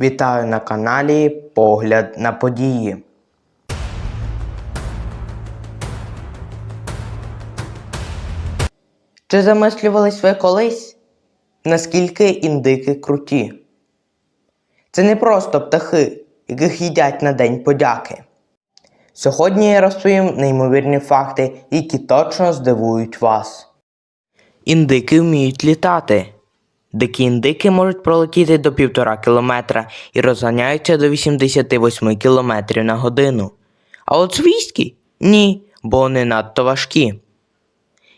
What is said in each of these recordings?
Вітаю на каналі Погляд на події. Чи замислювались ви колись, наскільки індики круті? Це не просто птахи, яких їдять на День подяки. Сьогодні я розповім неймовірні факти, які точно здивують вас. Індики вміють літати. Дикі індики можуть пролетіти до півтора кілометра і розганяються до 88 кілометрів на годину. А от свійські ні, бо вони надто важкі.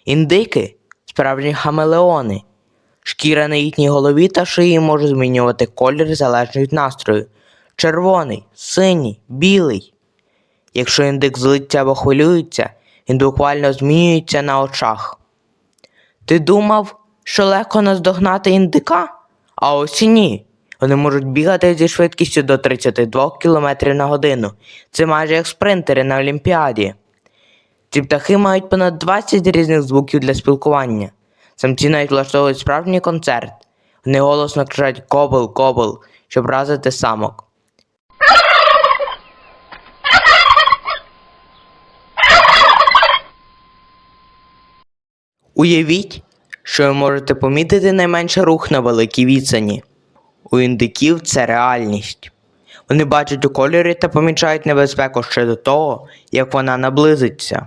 Індики справжні хамелеони. Шкіра на їхній голові та шиї може змінювати колір залежно від настрою. Червоний, синій, білий. Якщо індик злиться або хвилюється, він буквально змінюється на очах. Ти думав, що легко наздогнати індика? А ось і ні. Вони можуть бігати зі швидкістю до 32 км на годину. Це майже як спринтери на Олімпіаді. Ці птахи мають понад 20 різних звуків для спілкування. Самці навіть влаштовують справжній концерт. Вони голосно кричать кобл, кобл, щоб вразити самок. Уявіть, що ви можете помітити найменше рух на великій відстані. У індиків це реальність. Вони бачать у кольорі та помічають небезпеку ще до того, як вона наблизиться.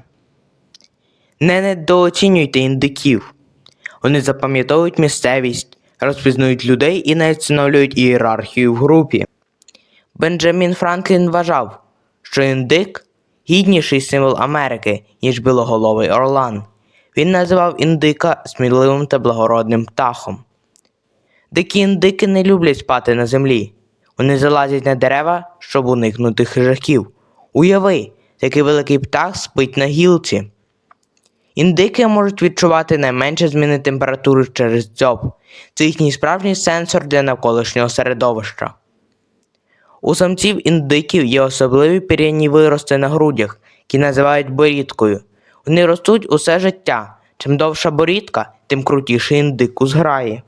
Не недооцінюйте індиків. Вони запам'ятовують місцевість, розпізнають людей і навіть встановлюють ієрархію в групі. Бенджамін Франклін вважав, що індик гідніший символ Америки, ніж білоголовий орлан. Він називав індика сміливим та благородним птахом. Дикі індики не люблять спати на землі. Вони залазять на дерева, щоб уникнути хижаків. Уяви, який великий птах спить на гілці. Індики можуть відчувати найменше зміни температури через дзьоб. Це їхній справжній сенсор для навколишнього середовища. У самців індиків є особливі пір'яні вирости на грудях, які називають борідкою. Вони ростуть усе життя. Чим довша борідка, тим крутіший індик у зграї.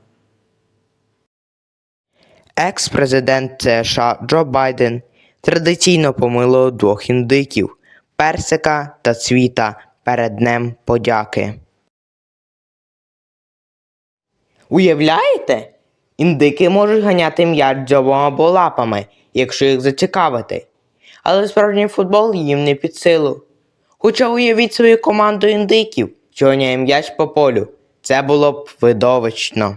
Екс-президент США Джо Байден традиційно помилував двох індиків персика та цвіта перед Днем подяки. Уявляєте? Індики можуть ганяти м'яч дзьобом або лапами, якщо їх зацікавити. Але справжній футбол їм не під силу. Хоча уявіть свою команду індиків, що ганяє м'яч по полю. Це було б видовищно.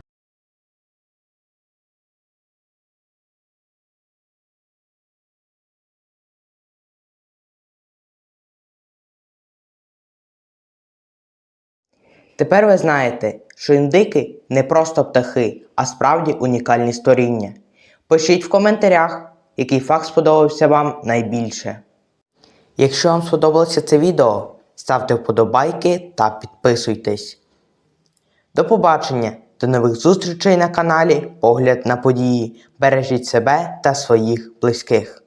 Тепер ви знаєте, що індики не просто птахи, а справді унікальні створіння. Пишіть в коментарях, який факт сподобався вам найбільше. Якщо вам сподобалося це відео, ставте вподобайки та підписуйтесь. До побачення, до нових зустрічей на каналі Погляд на події. Бережіть себе та своїх близьких.